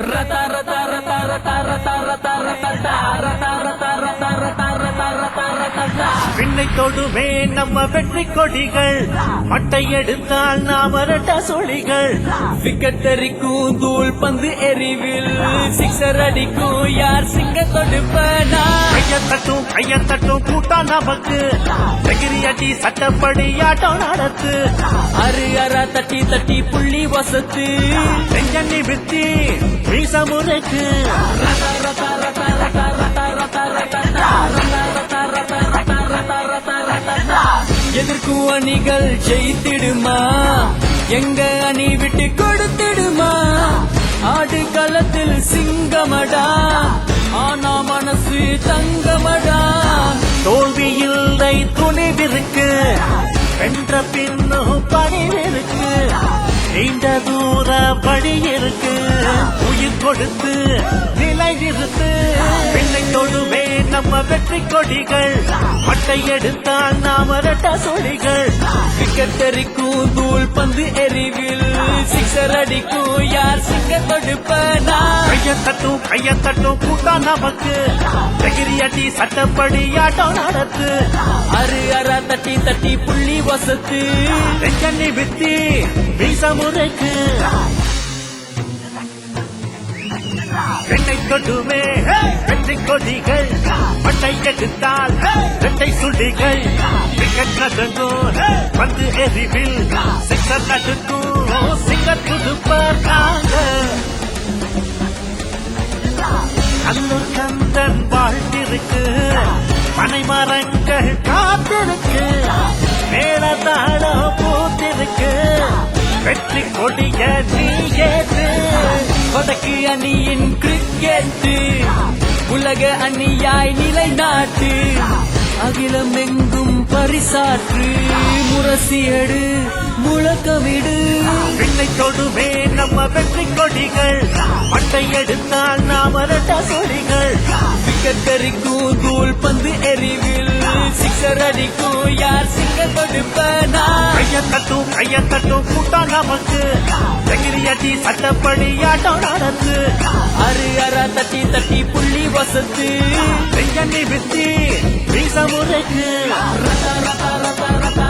ರತ ರತ ರತ ರತ ರತ ರತ ರತ ರತ ರತ ರತ ರತ விண்ணை தொடுமே நம்ம வெற்றி கொடிகள். மட்டை எடுத்தால் நாம் அரட்ட சொலிகள் விக்கெட் தெரிக்கும் தூள் பந்து எரிவில் சிக்ஸர் அடிக்கும் யார் சிங்க தொடுப்பனா? கைய தட்டும் கைய தட்டும் கூட்டா நமக்கு. எகிரி அடி சட்டப்படி ஆட்டம் நடத்து. அரு அரா தட்டி தட்டி புள்ளி வசத்து. நெஞ்சண்ணி வித்தி மீசமுறைக்கு. எதிர்க்கும் அணிகள் ஜெயித்திடுமா? எங்க அணி விட்டு கொடுத்திடுமா? ஆடு களத்தில் சிங்கமடா? ஆனா மனசு தங்கமடா? தோல்வி இல்லை துணிவிருக்கு. வென்ற பின்னும் பணிவிருக்கு. நீண்ட தூர வழி இருக்கு உயிர் கொடுத்து நிலை நிறுத்து வெற்றி கொடிகள் பட்டை எடுத்தால் நாம் அரட்ட சொலிகள் விக்கெட் தெரிக்கும் தூள் பந்து எரிவில். சிக்ஸர் அடிக்கும் யார் சிங்க தொடுப்பனா கைய தட்டும் கைய தட்டும் கூட்டா நமக்கு. எகிரி அடி சட்டப்படி ஆட்டம் நடத்து. அரு அரா தட்டி தட்டி புள்ளி வசத்து. நெஞ்சண்ணி வித்தி மீசமுறைக்கு வெண்ணை கொட்டுமே வெற்றி கொடிகள். பட்டை எடுத்தால் வெட்டை சுள்ளிகள் விக்கெட் நடுங்கும் வந்து எரிவில். சிக்கர் நடுக்கும் சிங்கர் துடுப்பர் நாங்கள் கல்லூர் கந்தன் வாழ்த்திருக்கு பனை மரங்கள் காத்திருக்கு. மேளதாளம் பூத்திருக்கு. வெற்றி கொடிய நீ ஏற்று. வடக்கு அணியின் கிரிக்கெட் உலக அணியாய் நிலைநாட்டு. அகிலம் எங்கும் பரிசாற்று முரசியடு முழக்கமிடு. விண்ணை தொடுமே நம்ம வெற்றி கொடிகள். பட்டை எடுத்தால் நாம் அரட்ட சொடிகள் தட்டும் கைய தட்டும் கூட்டா நமக்கு. எகிரி அடி சட்டப்படி ஆட்டம் நடத்து அரு அற தட்டி தட்டி புள்ளி வசத்து. நெஞ்சண்ணி வித்தி வீச முறைக்கு ரத்த ரத்த ரத்த ரத்த.